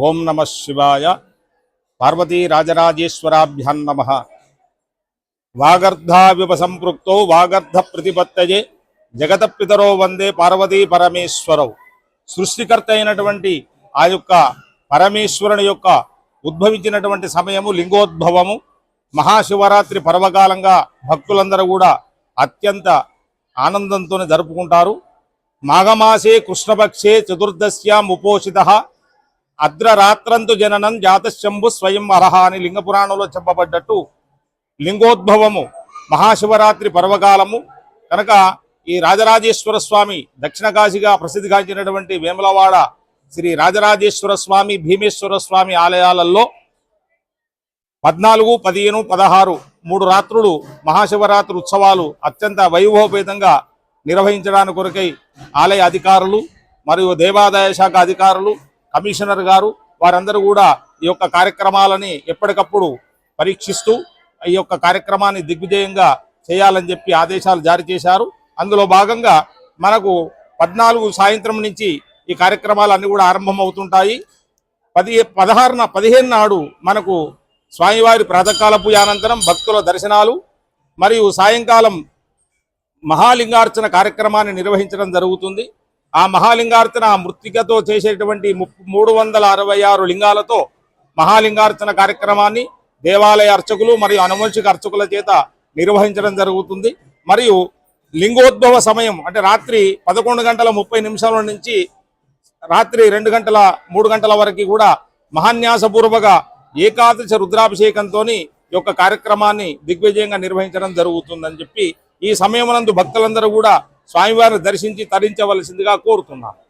ఓం నమ శివాయ. పార్వతీ రాజరాజేశ్వరాభ్యాన్ నమ. వాగర్ధావివ సంపృక్తో వాగర్ధ ప్రతిపత్తయే. జగత పితరో వందే పార్వతీ పరమేశ్వరవు సృష్టికర్త అయినటువంటి ఆ యొక్క పరమేశ్వరుని యొక్క ఉద్భవించినటువంటి సమయము లింగోద్భవము. మహాశివరాత్రి పర్వకాలంగా భక్తులందరూ కూడా అత్యంత ఆనందంతో జరుపుకుంటారు. మాఘమాసే కృష్ణపక్షే చతుర్దశ్యాం ఉపోషిత. అద్రరాత్రంతు జననం జాతశంభు స్వయం అర్హ అని లింగపురాణంలో చెప్పబడ్డట్టు లింగోద్భవము మహాశివరాత్రి పర్వకాలము. కనుక ఈ రాజరాజేశ్వర స్వామి దక్షిణ కాశీగా ప్రసిద్ధిగాంచినటువంటి వేములవాడ శ్రీ రాజరాజేశ్వర స్వామి భీమేశ్వర స్వామి ఆలయాలలో పద్నాలుగు పదిహేను పదహారు మూడు రాత్రులు మహాశివరాత్రి ఉత్సవాలు అత్యంత వైభవపేతంగా నిర్వహించడానికి కొరకై ఆలయ అధికారులు మరియు దేవాదాయ శాఖ అధికారులు కమిషనర్ గారు వారందరూ కూడా ఈ యొక్క కార్యక్రమాలని ఎప్పటికప్పుడు పరీక్షిస్తూ ఈ యొక్క కార్యక్రమాన్ని దిగ్విజయంగా చేయాలని చెప్పి ఆదేశాలు జారీ చేశారు. అందులో భాగంగా మనకు పద్నాలుగు సాయంత్రం నుంచి ఈ కార్యక్రమాలు అన్నీ కూడా ఆరంభం అవుతుంటాయి పది పదహారున పదిహేను నాడు మనకు స్వామివారి ప్రాతకాల పూజ అనంతరం భక్తుల దర్శనాలు మరియు సాయంకాలం మహాలింగార్చన కార్యక్రమాన్ని నిర్వహించడం జరుగుతుంది. ఆ మహాలింగార్చన మృతికతో చేసేటువంటి మూడు వందల అరవై ఆరు లింగాలతో మహాలింగార్చన కార్యక్రమాన్ని దేవాలయ అర్చకులు మరియు అనువంశిక అర్చకుల చేత నిర్వహించడం జరుగుతుంది. మరియు లింగోద్భవ సమయం అంటే రాత్రి పదకొండు గంటల ముప్పై నిమిషాల నుంచి రాత్రి రెండు గంటల మూడు గంటల వరకు కూడా మహాన్యాసపూర్వక ఏకాదశ రుద్రాభిషేకంతో యొక్క కార్యక్రమాన్ని దిగ్విజయంగా నిర్వహించడం జరుగుతుందని చెప్పి ఈ సమయమునందు భక్తులందరూ కూడా స్వామివారిని దర్శించి తరించవలసిందిగా కోరుతున్నాను.